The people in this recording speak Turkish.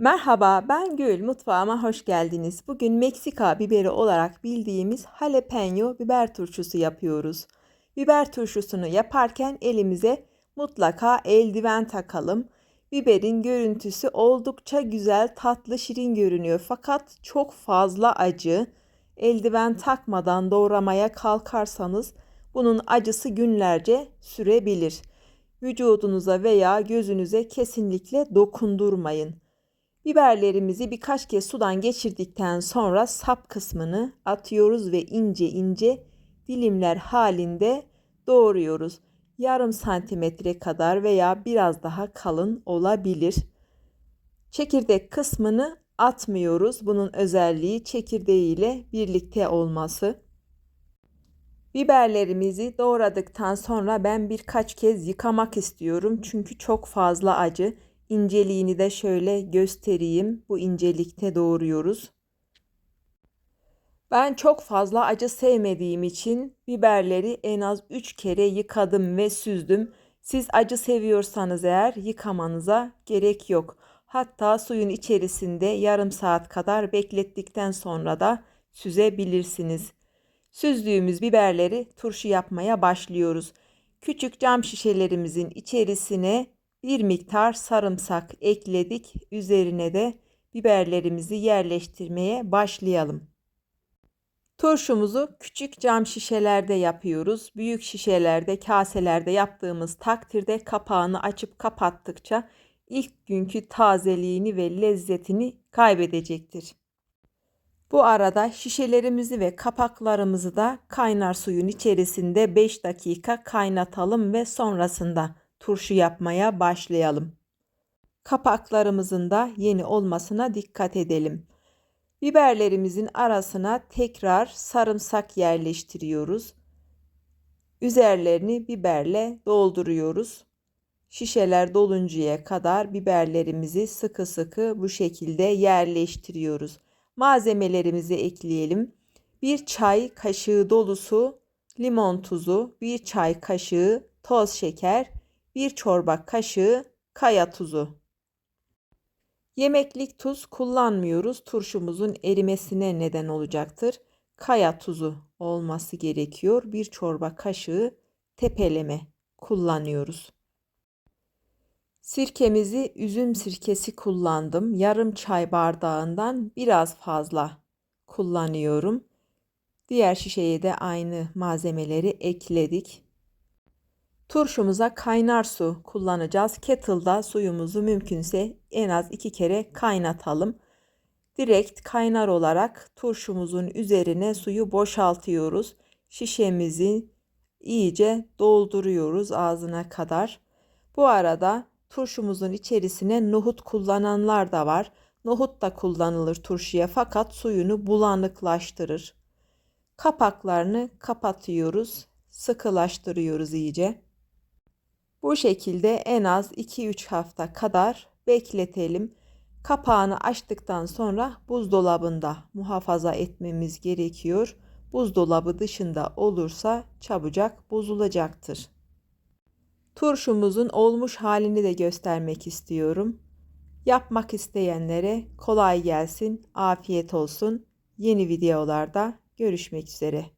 Merhaba, ben Gül. Mutfağıma hoş geldiniz. Bugün Meksika biberi olarak bildiğimiz jalapeno biber turşusu yapıyoruz. Biber turşusunu yaparken elimize mutlaka eldiven takalım. Biberin görüntüsü oldukça güzel, tatlı, şirin görünüyor fakat çok fazla acı. Eldiven takmadan doğramaya kalkarsanız bunun acısı günlerce sürebilir. Vücudunuza veya gözünüze kesinlikle dokundurmayın. Biberlerimizi birkaç kez sudan geçirdikten sonra sap kısmını atıyoruz ve ince ince dilimler halinde doğruyoruz. Yarım santimetre kadar veya biraz daha kalın olabilir. Çekirdek kısmını atmıyoruz. Bunun özelliği çekirdeğiyle birlikte olması. Biberlerimizi doğradıktan sonra ben birkaç kez yıkamak istiyorum. Çünkü çok fazla acı. İnceliğini de şöyle göstereyim. Bu incelikte doğruyoruz. Ben çok fazla acı sevmediğim için biberleri en az 3 kere yıkadım ve süzdüm. Siz acı seviyorsanız eğer yıkamanıza gerek yok. Hatta suyun içerisinde yarım saat kadar beklettikten sonra da süzebilirsiniz. Süzdüğümüz biberleri turşu yapmaya başlıyoruz. Küçük cam şişelerimizin içerisine bir miktar sarımsak ekledik. Üzerine de biberlerimizi yerleştirmeye başlayalım. Turşumuzu küçük cam şişelerde yapıyoruz. Büyük şişelerde, kaselerde yaptığımız takdirde kapağını açıp kapattıkça ilk günkü tazeliğini ve lezzetini kaybedecektir. Bu arada şişelerimizi ve kapaklarımızı da kaynar suyun içerisinde 5 dakika kaynatalım ve sonrasında turşu yapmaya başlayalım. Kapaklarımızın da yeni olmasına dikkat edelim. Biberlerimizin arasına tekrar sarımsak yerleştiriyoruz. Üzerlerini biberle dolduruyoruz. Şişeler doluncaya kadar biberlerimizi sıkı sıkı bu şekilde yerleştiriyoruz. Malzemelerimizi ekleyelim. 1 çay kaşığı dolusu limon tuzu, 1 çay kaşığı toz şeker, 1 çorba kaşığı kaya tuzu. Yemeklik tuz kullanmıyoruz. Turşumuzun erimesine neden olacaktır. Kaya tuzu olması gerekiyor. 1 çorba kaşığı tepeleme kullanıyoruz. Sirkemizi üzüm sirkesi kullandım. Yarım çay bardağından biraz fazla kullanıyorum. Diğer şişeye de aynı malzemeleri ekledik. Turşumuza kaynar su kullanacağız. Kettle'da suyumuzu mümkünse en az iki kere kaynatalım. Direkt kaynar olarak turşumuzun üzerine suyu boşaltıyoruz. Şişemizi iyice dolduruyoruz ağzına kadar. Bu arada turşumuzun içerisine nohut kullananlar da var. Nohut da kullanılır turşuya fakat suyunu bulanıklaştırır. Kapaklarını kapatıyoruz. Sıkılaştırıyoruz iyice. Bu şekilde en az 2-3 hafta kadar bekletelim. Kapağını açtıktan sonra buzdolabında muhafaza etmemiz gerekiyor. Buzdolabı dışında olursa çabucak bozulacaktır. Turşumuzun olmuş halini de göstermek istiyorum. Yapmak isteyenlere kolay gelsin, afiyet olsun. Yeni videolarda görüşmek üzere.